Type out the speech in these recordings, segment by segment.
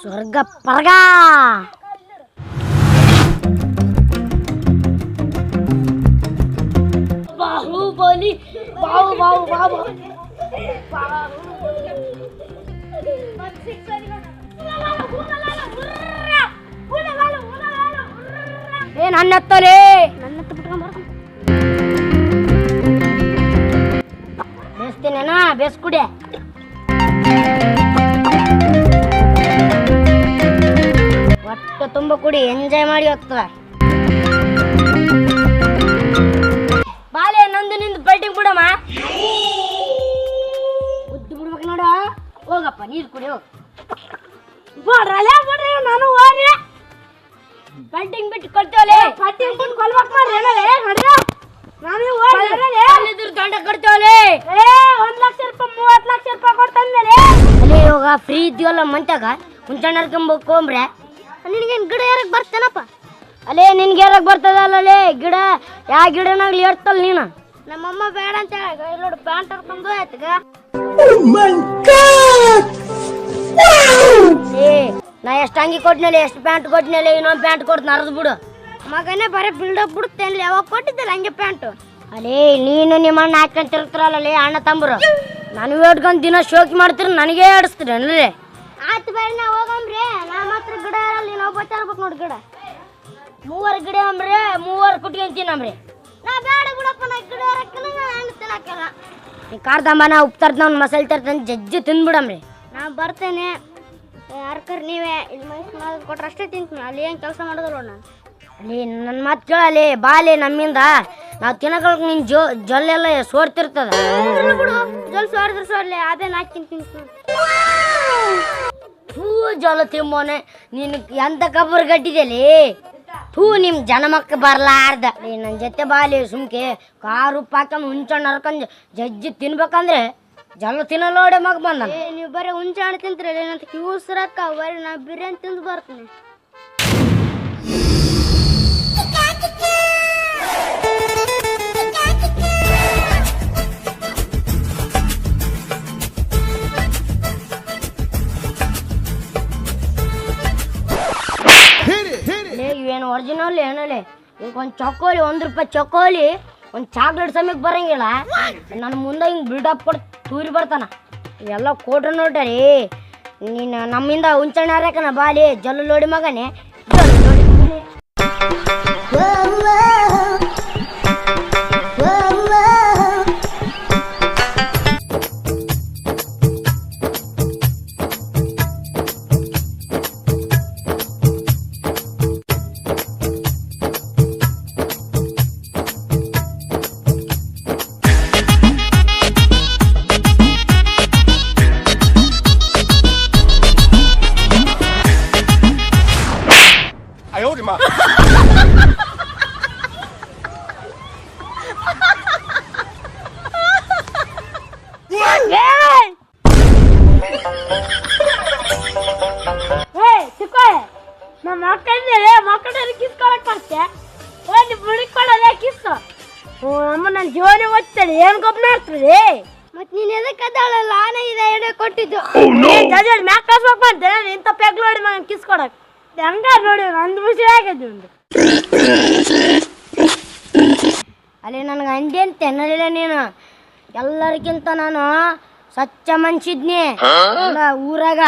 స్వర్గ పరగా. బాహుబలి బాబు బాబు బాబు ఏ నన్నెత్తలే. నన్నెత్త పుట్టుకొని బేస్తేనేనా బేసుకుడే ಒಟ್ಟು ತುಂಬ ಕುಡಿ ಎಂಜಾಯ್ ಮಾಡಿ ಹೋಗ್ತದ ಬಾಲೆ ನಂದು ನಿಂದು ಫೈಟಿಂಗ್ ಬಿಡಮ್ಮ. ಉದ್ದು ಬಿಡ್ಬೇಕು ನೋಡ. ಹೋಗಪ್ಪ ನೀರು ಕುಡಿ ಹೋಗ್. ಬಿಡ್ರಲ್ಲ ಬಿಡ್ರಿ ನಾನು ಹೋಗ್ರಿ ಫೈಟಿಂಗ್ ಬಿಟ್ಟು ಕೊಡ್ತೇವಲೆ ಫೈಟಿಂಗ್ ಬಿಟ್ಟು ಕೊಲ್ಬೇಕು ನಡ್ರಿ ನಾನು ಹೋಗ್ರಿ ದಂಡ ಕೊಡ್ತೇವಲೆ ಏ ಒಂದು ಲಕ್ಷ ರೂಪಾಯಿ ಮೂವತ್ತು ಲಕ್ಷ ರೂಪಾಯಿ ಕೊಡ್ತಂದ್ಮೇಲೆ ಅಲ್ಲಿ ಇವಾಗ ಫ್ರೀ ಇದೆಯಲ್ಲ ಮಂತ್ಯಾಗ ಹುಂಚಣ್ಣ ಅಂಬ್ರೆ ನಿನಗೇನು ಗಿಡ ಯಾರಕ್ಕೆ ಬರ್ತೇನಪ್ಪ? ಅಲ್ಲೇ ನಿನ್ಗೆ ಯಾರಕ್ಕೆ ಬರ್ತದಲ್ಲೇ ಗಿಡ? ಯಾವ ಗಿಡನಾಗ್ಲಿ ಏರ್ತಲ್ಲ ನೀನು? ನಮ್ಮಮ್ಮ ಬೇಡ ಅಂತ ಹೇಳಿ ನೋಡಿ ಪ್ಯಾಂಟ್ ಹರ್ಕೊಂಡು ಆಯ್ತಗ. ಏ ನಾ ಎಷ್ಟು ಅಂಗಿ ಕೊಟ್ನಲ್ಲಿ ಎಷ್ಟು ಪ್ಯಾಂಟ್ ಕೊಟ್ನಲ್ಲಿ ಇನ್ನೊಂದು ಪ್ಯಾಂಟ್ ಕೊಡ್ತೀನಿ ಅರ್ದು ಬಿಡು. ಮಗನೇ ಬರೀ ಬಿಲ್ಡಪ್ ಬಿಡುತ್ತೇನೆ ಯಾವಾಗ ಕೊಟ್ಟಿದ್ದಲ್ಲ ಹಂಗೆ ಪ್ಯಾಂಟು? ಅಲೇ ನೀನು ನಿಮ್ಮ ಅಣ್ಣ ಹಾಕೊಂತಿರ್ತಾರಲ್ಲೇ ಅಣ್ಣ ತಂಬರು. ನನಗೆ ಹೇಳ್ಕೊಂಡು ದಿನ ಶೋಕಿ ಮಾಡ್ತೀರಿ ನನಗೇ ಆಡಿಸ್ತೀರಿ ಅನ್ರಿ ಆಯ್ತು ಬೇಡ ನಾ ಹೋಗಂಬ್ರಿ. ನಾ ಮಾತ್ರ ಗಿಡ ಇರಲ್ಲ ನಾವು ಬಚ್ಚಾರ್ಬೇಕು ನೋಡಿ ಗಿಡ. ಮೂವರು ಗಿಡ ಅಂಬ್ರಿ ಮೂವರು ಕುಟ್ಕೊಂತೀನಂಬ್ರಿ ನಾ ಬೇಡ ಬಿಡಪ್ಪ ನಾ ಗಿಡ ಇರಕ್ಕಿಲ್ಲ ನಾ ಹಣ್ಣು ತಿನ್ನಕ್ಕಿಲ್ಲ. ಈ ಕಾರ್ದಮ್ಮ ನಾ ಉಪ್ಪು ತರ್ತಾನ ಮಸಾಲೆ ತರ್ತಾನೆ ಜಜ್ಜಿ ತಿಂದ್ಬಿಡಮ್ರಿ ನಾ ಬರ್ತೇನೆ. ಯಾರ್ಕರ್ ನೀವೇ. ಇಲ್ಲಿ ಮೈಸೂರು ಕೊಟ್ರೆ ಅಷ್ಟೇ ತಿಂತೀನಿ. ಅಲ್ಲಿ ಏನು ಕೆಲಸ ಮಾಡಿದ್ರು ನಾನು. ಅಲ್ಲಿ ನನ್ನ ಮಾತು ಕೇಳಲಿ ಬಾಲಿ ನಮ್ಮಿಂದ. ನಾವು ತಿನ್ನಕೊಳಕ್ ನಿನ್ ಜೋ ಜೊಲ್ಲೆಲ್ಲ ಸೋರ್ತಿರ್ತದ. ಬಿಡು. ಜೊಲ್ ಸೋರಿದ್ರೆ ಸೋರ್ಲಿ. ಅದೇ ನಾಕಿ ತಿಂತೀನಿ. ಹೂ ಜೊಲ ತಿಮ್ಮೋನೆ ನೀನು ಎಂತ ಕಬ್ಬರ್ ಗಟ್ಟಿದೆಲಿ ಥೂ, ನಿಮ್ ಜನಮಕ್ಕ ಬರ್ಲಾರ್ದ. ನೀ ನನ್ನ ಜೊತೆ ಬಾಲಿ ಸುಮ್ಕೆ. ಕಾರು ಉಪ್ಪು ಹಾಕೊಂಡ್ ಹುಂಚಣ್ಣ ಹರ್ಕೊಂಡ್ ಜಜ್ಜಿ ತಿನ್ಬೇಕಂದ್ರೆ ಜಲ ತಿನ್ನಲೋಡೆ ಮಗ ಬಂದ ನೀವು ಬರೀ ಹುಂಚಣ್ಣ ತಿಂತೀರಿ ಏನಂತ ಕ್ಯೂಸ್ರಕ್ಕ ಬರೀ ನಾ ಬಿರಿಯಾನಿ ತಿಂದು ಬರ್ತೀನಿ. ಇವೇನು ಒರಿಜಿನಲ್ ಏನಲ್ಲೇ ಈಗ ಒಂದು ಚಕೋಲಿ ಒಂದು ರೂಪಾಯಿ ಚಕೋಲಿ ಒಂದು ಚಾಕ್ಲೇಟ್ ಸಮಯಕ್ಕೆ ಬರಂಗಿಲ್ಲ. ನನ್ನ ಮುಂದೆ ಹಿಂಗೆ ಬಿಲ್ಡಪ್ ಕೊಟ್ಟು ತೂರಿ ಬರ್ತಾನ. ಎಲ್ಲ ಕೋಟ್ರ ನೋಡ್ರಿ ನೀನು ನಮ್ಮಿಂದ ಹುಂಚಣ್ಣ ಹಾರಕನ ಬಾಲಿ, ಜಲ್ಲು ಲೋಡಿ ಮಗನೇ. ಜಲ್ಲು ನೋಡಿ. ಓದ್ತಾಳೆ ಏನು ಗೊಬ್ಬರ ಆಗ್ತದೆ ಮತ್ತೆ ನೀನು ಎದಕ್ಕೆ ಅದಾಳಲ್ಲ? ಆನೆ ಇದೆ ಎಡೆ ಕೊಟ್ಟಿದ್ದು. ಜಜಲ್ ಮ್ಯಾಕ್ ಕಳ್ಸ್ಬೇಕು ಅಂತ ಇಂಥ ಪೆಗ್ ನೋಡಿ ಮಗನ್ ಕಿಸ್ಕೊಡಕ್ ಹಂಗ ನೋಡಿ ನಂದು ಖುಷಿ ಆಗಿದೆ ಒಂದು ಅಲ್ಲಿ ನನಗೆ ಅಂದೆ ಅಂತ ಅನ್ನಲಿಲ್ಲ ನೀನು. ಎಲ್ಲರಿಗಿಂತ ನಾನು ಸ್ವಚ್ಛ ಮನ್ಸಿದ್ನಿ. ಎಲ್ಲ ಊರಾಗ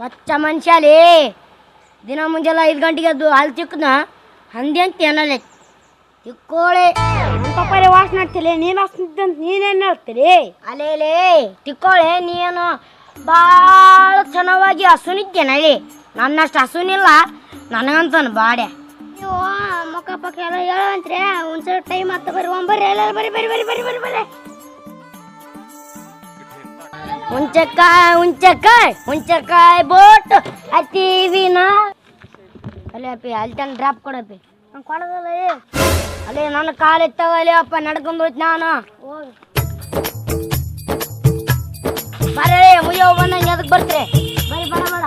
ಸ್ವಚ್ಛ ಮನುಷ್ಯಲಿ ದಿನ ಮುಂಜಾನೆ ಐದು ಗಂಟೆಗೆ ಅದು ಹಾಲು ತಿಕ್ಕನ ಹಂದಿ ಅಂತ ಏನಲ್ಲ ತಿಕ್ಕೋಳೆ. ಪಪ್ಪಾರಿ ವಾಸನೆ ಆಗ್ತಿಲ್ಲ ನೀನು ವಾಸನೆ ನೀನೇನು ಹೇಳ್ತೀರಿ? ಅಲೇಲೇ ತಿಕ್ಕೋಳೆ ನೀನು ಭಾಳ ಚೆನ್ನಾಗಿ ಹಸುನಿದ್ದೇನಲ್ಲಿ ನನ್ನಷ್ಟು ಹಸುನಿಲ್ಲ ನನಗಂತನು ಬಾಡೆ. ನೀವು ಮುಖ ಪಕ್ಕ ಎಲ್ಲ ಹೇಳಂತ್ರಿ ಒಂದ್ಸಲ ಟೈಮ್ ಆತ ಬರ್ರಿ ಒಂಬರ್ರಿ ಎಲ್ಲ ಬರಿ ಬರಿ ಬರ್ರಿ ಬರ್ರಿ ಬರ್ರಿ ಬರ್ರಿ ಹುಂಚಕಾಯ್ ಹುಂಚಕಾಯ್ ಹುಂಚಕಾಯ್ ಬೋಟ್ ಹತ್ತೀವಿನ ಅಲ್ಲೇ ಅಪ್ಪಿ ಅಲ್ಲಿ ತಂದು ಡ್ರಾಪ್ ಕೊಡಪ್ಪಿ ಕೊಡೋದಲ್ಲ ಅಲ್ಲೇ ನನ್ನ ಕಾಲು ಎತ್ತವಲ್ಲಿ ಅಪ್ಪ ನಡ್ಕೊಂಡು ಹೋಯ್ತು ನಾನು. ಬರೇ ಮುಯ್ಯೋ ಬಂದಂಗೆ ಅದಕ್ಕೆ ಬರ್ತೀರಿ? ಬರೀ ಬರ ಬರ.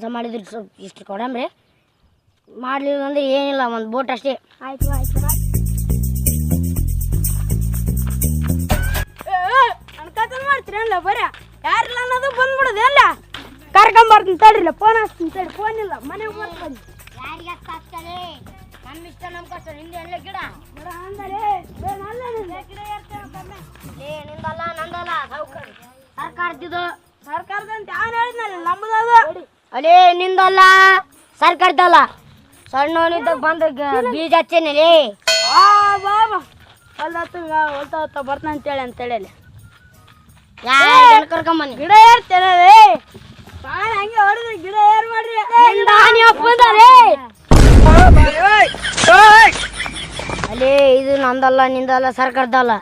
ಕೆಲಸ ಮಾಡಿದ್ರೆ ಸ್ವಲ್ಪ ಇಷ್ಟು ಕೊಡಂಬ್ರಿ. ಮಾಡಲಿಲ್ಲ ಅಂದ್ರೆ ಏನಿಲ್ಲ ಒಂದು ಬೋಟ್ ಅಷ್ಟೇ. ಆಯ್ತು ಆಯ್ತು ಅನ್ಕತನ ಮಾಡ್ತೀರಿ ಅಲ್ಲ ಬರೀ? ಯಾರಿಲ್ಲ ಅನ್ನೋದು ಬಂದ್ಬಿಡೋದು ಎಲ್ಲ ಕರ್ಕೊಂಬರ್ತೀನಿ ತಡ್ರಿಲ್ಲ ಫೋನ್ ಹಚ್ತೀನಿ ತಡಿ ಫೋನ್ ಇಲ್ಲ ಮನೆಗೆ ಬರ್ತೀನಿ ಯಾರಿಗೆ ನಮ್ಮ ಇಷ್ಟ ನಮ್ಮ ಕಷ್ಟ ನಿಂದೆ ಎಲ್ಲ ಗಿಡ. ಬಿಡ ಅಂದರೆ ಗಿಡ ಏ ನಿಂದಲ್ಲ ನಂದಲ್ಲ ಸರ್ಕಾರ ಸರ್ಕಾರದಿದು ಸರ್ಕಾರದಂತ ಯಾರು ಅಲೇ ನಿಂದಲ್ಲ? ಸರ್ಕಾರದಲ್ಲ ಸಣ್ಣವನಿದ್ದ ಬಂದ ಬೀಜ ಹಚ್ಚೇನಿ ಆ ಬಾಬಾ ಬರ್ತಾನೆ ಅಂತೇಳಿ ಅಂತೇಳಿ ಅಲ್ಲಿ ಯಾರು ಕರ್ಕೊಂಬನ್ನಿ. ಗಿಡ ಏರ್ತೇನೆ ಹಂಗೆ ಹೊಡೆದ್ರಿ ಗಿಡ ಏರ್ ಮಾಡ್ರಿ. ಅಲೇ ಇದು ನಂದಲ್ಲ ನಿಂದಲ್ಲ ಸರ್ಕಾರದಲ್ಲ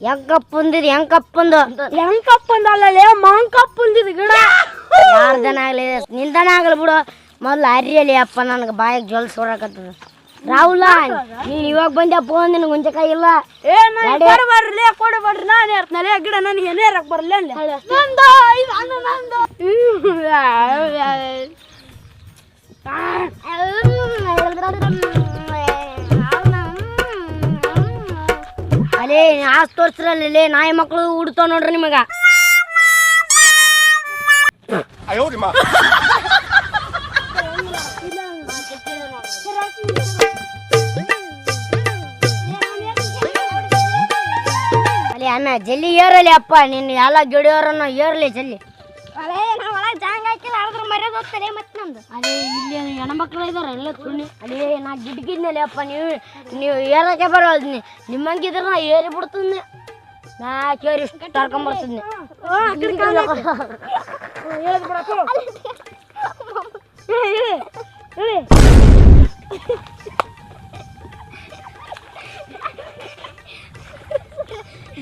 ಹೆಂಗಪ್ಪಂದಿದ್ ಹೆಂಗಪ್ಪಂದು ಹೆಂಕಪ್ಪಂದಲ್ಲೇ ಮಂಕಪ್ಪಂದಿದ್ ಗಿಡ. ಯಾರ್ದನ ಆಗ್ಲಿ ನಿಂದನ ಆಗಲಿ ಬಿಡು. ಮೊದ್ಲು ಅರಿಯಲಿ ಅಪ್ಪ ನನಗೆ ಬಾಯಿಗೆ ಜೊಲ್ ಸೋರಕತ್ತದ. ರಾಹುಲ ನೀನ್ ಇವಾಗ ಬಂದೆ ಫೋನ್ ನಿನಗೆ ಹುಂಚಕಾಯಿ ಇಲ್ಲ. ಏ ನಾನು ಇರ್ತನಲ್ಲ ಗಿಡ ನನಗೆ ಏನೇ ಇರಕ್ ಬರಲ್ಲ ಅಲ್ಲಿ. ನಂದು ಇದು ಅಣ್ಣ ನಂದು. ಅಲೇ ಆಸ್ ತೋರ್ಸ್ರಲ್ಲಿ ನಾಯಿ ಮಕ್ಕಳು ಉಡ್ತಾವ ನೋಡ್ರಿ ನಿಮಗ. ಅಲೇ ಅಣ್ಣ ಜಲ್ಲಿ ಏರಲಿ ಅಪ್ಪ ನಿನ್ನ ಎಲ್ಲ ಗಿಡಿಯೋರನ್ನ ಏರ್ಲಿ ಜಲ್ಲಿ. ಅಲೇ ನಾ ಒಳಗೆ ಜಾಂಗ್ ಹಾಕಿಲ್ಲ ಆದ್ರೆ ಮರ್ಯಾದ ಹೋಗ್ತಾರೆ ಮತ್ತೆ ನಮ್ದು ಅದೇ ಇಲ್ಲಿ ಹೆಣ್ಮಕ್ಳು ಇದಾರೆ ಎಲ್ಲ ತುಣಿ ಅದೇ ನಾ ಗಿಡ್ಗಿದ್ನಲ್ಲಿ ಅಪ್ಪ ನೀವು ನೀವು ಏರಕ್ಕೆ ಬರೋದು ನಿಮ್ಮಂಗಿದ್ರೆ ನಾ ಏರಿ ಬಿಡ್ತೀನಿ ನಾ ಕೇರಿ ಇಷ್ಟು ಬಿಡಪ್ಪ? ಹೇಳಿ ಹೇಳಿ ಹೇಳಿ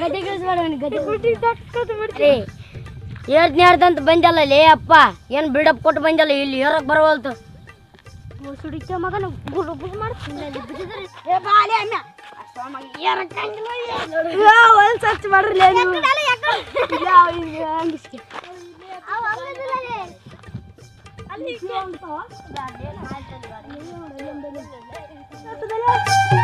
ಗದ್ದೆ ಗಿಳಿಸ್ಬೇಡ ಗದ್ದೆ ಗುಡ್ಡಿ ತಕ್ಕದು ಬಿಡ್ತಿ ಏ ಏರ್ದ್ನ ಏರ್ದಂತ ಬಂದಲ್ಲ ಲೇ ಅಪ್ಪ ಏನು ಬಿಲ್ಡಪ್ ಕೊಟ್ಟು ಬಂದಲ್ಲ ಇಲ್ಲಿ ಏರಕ್ಕೆ ಬರವಲ್ತು ಸುಡಿಕೆ ಮಗನ ಮಾಡ್ತೀನಿ ಒಂದು ಸರ್ಚ್ ಮಾಡ್ರಿ ನೀವು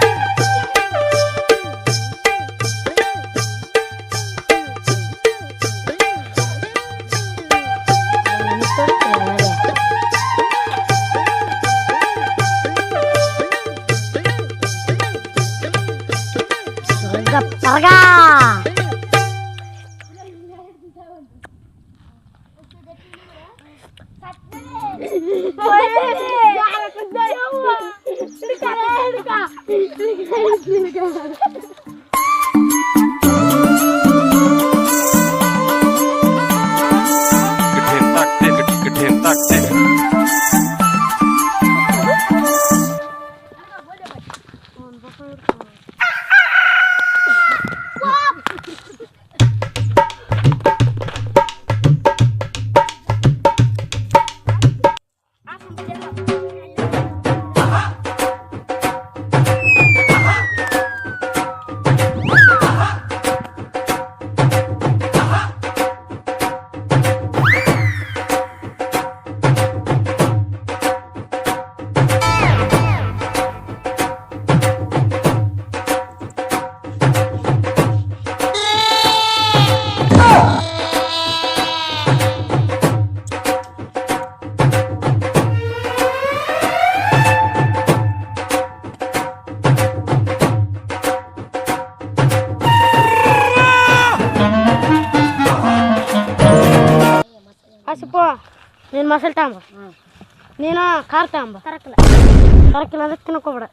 ಮಸಾಲೆ ತಗೊಂಬ ನೀನು ಖಾರ ತಗೊಂಬ ಕರಕಿಲ್ಲ ಕರಕಿಲ್ಲ ಅಂದ್ರೆ ತಿನ್ಕೋಬಿಡ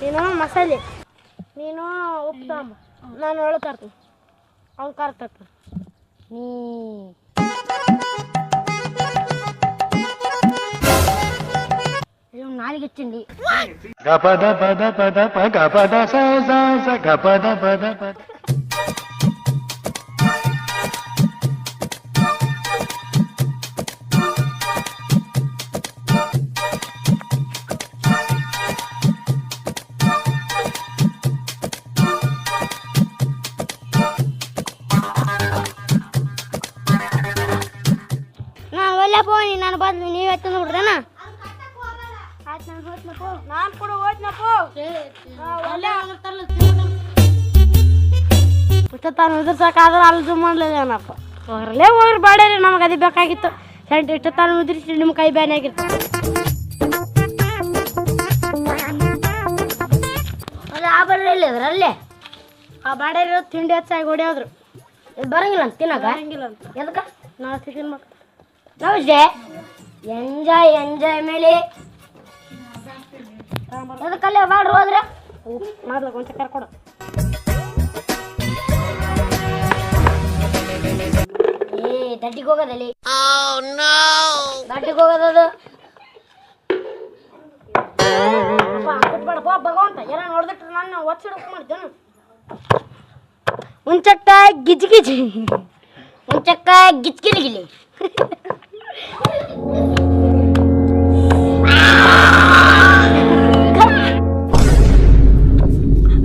ನೀನು ಮಸಾಲೆ ನೀನು ಉಪ್ಪು ತಗೊಂಬ ನಾನು ಒಳ ತರ್ತೀನಿ ಅವ್ನು ಖಾರ ತರ್ತೀನಿ ನೀ నాలుగు ఇచ్చింది గపద పద పద పద పద స గపద పద పద ಗಪದ ನೀನು ನಾನು ಪೋ ನೀ ಎತ್ತ ಬದ್ಲು ನಾನು ತಂದು ಬಿಡ್ರೇನ ನಾನು ಕೂಡ ಹೋದ್ನಪ್ಪ ಮತ್ತೆ ತಾನು ಉದುರ್ಸಕ್ಕಾದ್ರೆ ಅಲ್ಲಿ ಮಾಡ್ಲಿಲ್ಲ ಏನಪ್ಪ ಹೋಗ್ರಲ್ಲೇ ಹೋಗ್ರಿ ಬಾಡೇರಿ ನಮಗೆ ಅದೇ ಬೇಕಾಗಿತ್ತು. ಸೆಂಟ್ ಇಷ್ಟ ತಾನು ಉದುರಿಸಿ ನಿಮ್ಮ ಕೈ ಬ್ಯಾನೆ ಆಗಿತ್ತು ಅಲ್ಲ ಆ ಬರ್ರಿ ಇಲ್ಲಿ ಅದ್ರ ಅಲ್ಲೇ? ಆ ಬಾಡ್ಯಾರಿ ತಿಂಡಿ ಹೆಚ್ಚಾಗಿ ಹೊಡಿಯೋದ್ರು. ಬರಂಗಿಲ್ಲ ಅಂತ ತಿನ್ನಕ? ಬರಂಗಿಲ್ಲ ಅಂತ. ಎದಕ್ಕೆ? ನಾವು ನಮಸ್ತೆ ಎಂಜಾಯ್ ಎಂಜಾಯ್ ಮೇಲೆ. ಅದಕ್ಕಲ್ಲೇ ಮಾಡ್ರು ಹೋದ್ರೆ? ಮಾಡ್ಲಕ್ಕ ಒಂದು ಚಕ್ಕರ್ ಕೊಡು. ಏ ದಡ್ಡಿಗೆ ಹೋಗೋದಲ್ಲಿ. ದಡ್ಡಿಗೆ ಹೋಗೋದದು ಬಿಟ್ಬೇಡಪ್ಪ ಭಗವಂತ. ಏನೋ ನೋಡಿದ್ರೆ ನಾನು ಒಚ್ಚಿಡಕ್ ಮಾಡ್ತೇನೆ ಮುಂಚಕ್ಕ ಗಿಜ್ ಗಿಜಿ ಮುಂಚಕ್ಕ ಗಿಜ್ ಗಿಲಿ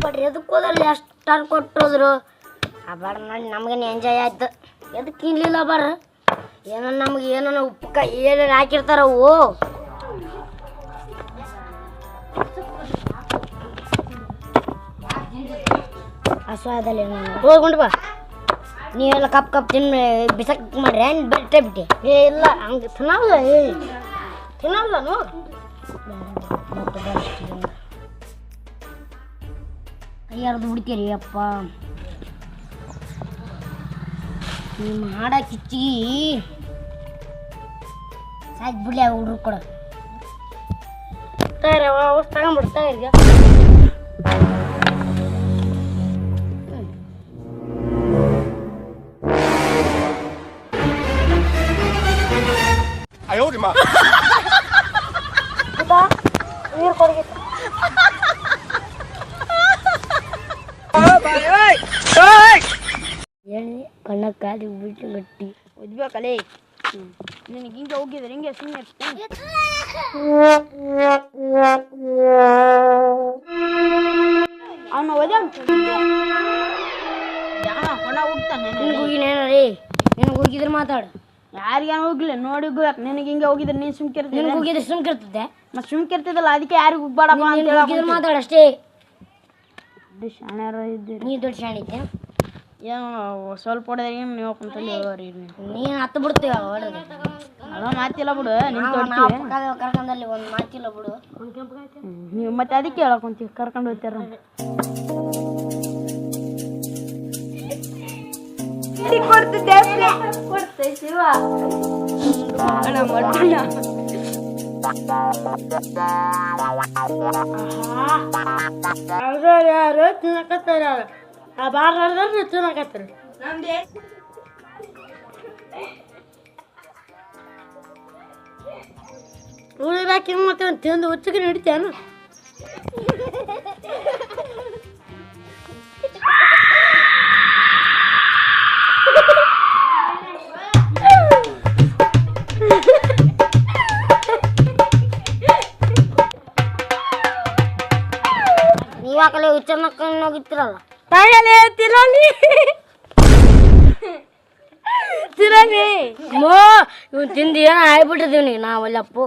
ಬಡ್ರಿ ಎದಕ್ಕೆ ಹೋದಲ್ಲಿ ಅಷ್ಟು ಕೊಟ್ಟೋದ್ರು? ಆ ಬಾರ ನೋಡಿ ನಮಗೇನು ಎಂಜಾಯ್ ಆಯ್ತು. ಎದಕ್ಕೆ ತಿನ್ನಲಿಲ್ಲ ಬಾರ? ಏನೋ ನಮ್ಗೆ ಏನೋ ಉಪ್ಪು ಏನೇನು ಹಾಕಿರ್ತಾರ ಅವು. ಹಸುವಾದಲ್ಲಿ ಹೋಗ್ಕೊಂಡು ಬಾ. ನೀವೆಲ್ಲ ಕಪ್ ಕಪ್ ತಿನ್ನ ಬಿಸಕ್ ಮಾಡ್ರಿ, ಏನು ಬಿಟ್ಟೆ ಬಿಟ್ಟೆ ಏ, ಇಲ್ಲ, ಹಂಗೆ ತಿನ್ನಲ್ಲ, ಏ. ತಿನ್ನಲ್ಲ ನೋಡಿ ಕೈಯಾರ್ದು ಬಿಡ್ತೀರಿ, ಅಪ್ಪ. ನೀವು ಮಾಡ ಕಿಚ್ಚಿ. ಸಾಯ್ತು ಬಿಡ್ಲಿ ಆ ಹುಡ್ರು ಕೊಡು. ತಯಾರಿ ತಗೊಂಬಿಡು ತಯಾರಿಗೆ ನೀರು ಕೊಡಗಿ ಎಣ್ಣೆ ಕಣ್ಣ ಕಾಲಿ ಬಿಟ್ಟು ಗಟ್ಟಿ ಒದ್ಬೇಕಲೇ ನಿನಗೆ ಹಿಂಗೆ ಹೋಗಿದ್ರೆ ಹಿಂಗೆ ಸುಮ್ಮನೆ ಅವನು ಒದೆ ಕೊಣ ಹೋಗ್ತಾನೆ ನಿನಗೆ ಹೋಗಿನೇನ ರೀ ನಿನಗೆ ಹೋಗಿದ್ರೆ ಮಾತಾಡು ಯಾರಿಗೇನು ಹೋಗ್ಲಿ ನೋಡಿ ಹೋಗ್ಯಾಕ ನಿನಗೆ ಹಿಂಗೆ ಹೋಗಿದ್ರೆ ನೀನು ಸುಮ್ಕಿರ್ತೀನಿ ನಿನಗೆ ಹೋಗಿದ್ರೆ ಸುಮ್ಕಿರ್ತದೆ ಮತ್ತೆ ಸುಮ್ಕಿರ್ತಿದ್ದಲ್ಲ ಅದಕ್ಕೆ ಯಾರಿಗೂ ಹೋಗ್ಬೇಡಪ್ಪ ಅಂತ ಹೇಳಿ ಹೋಗಿದ್ರೆ ಮಾತಾಡು ಅಷ್ಟೇ ಶಾಣ್ಯಾರ ಇದ್ದೀರಿ. ನೀ ದೊಡ್ಡ ಶಾಣಿದ್ದೆ ಏನು ಸ್ವಲ್ಪ ಹೊಡೆದ್ರೆ ಏನು ನೀವು ಕುಂತಲ್ಲಿ ಹೋಗೋರಿ ನೀನು ಹತ್ತು ಬಿಡ್ತೀವಿ ಹೊಡೆದು? ಅದ ಮಾತಿಲ್ಲ ಬಿಡು ನಿನ್ ನಾವು ತೊಟ್ಟಿ ಕರ್ಕೊಂಡಲ್ಲಿ ಒಂದು ಮಾತಿಲ್ಲ ಬಿಡು. ನೀವು ಮತ್ತೆ ಅದಕ್ಕೆ ಹೇಳಕೊಂತೀವಿ ಕರ್ಕೊಂಡು ಹೋಗ್ತಾರ? ಕೊಡ್ತೆ ಶಿವ ಯಾರು ತಿನ್ನಕತ್ತಾರ ಆ ಬಾರ್ಲಾರ್ದ್ರೆ ತಿನ್ನಕತ್ತಾರ ಉಳಿದಾಕಿ ಮತ್ತೆ ಒಂದು ತಿಂದು ಹುಚ್ಚಿಗೆ ನಡಿತೇನು ನೀವಾಕಲೇ ಹುಚ್ಚನ್ನಕ್ಕನ್ನು ಹೋಗಿತ್ತಿರಲ್ಲ ತಗಲೇ ತಿರಲಿ ತಿರಲಿ ಮೋ ಇವ್ನು ತಿಂದು ಏನೋ ಆಗ್ಬಿಟ್ಟಿದೀವಿ ನೀವು ನಾವಲ್ಲಪ್ಪು.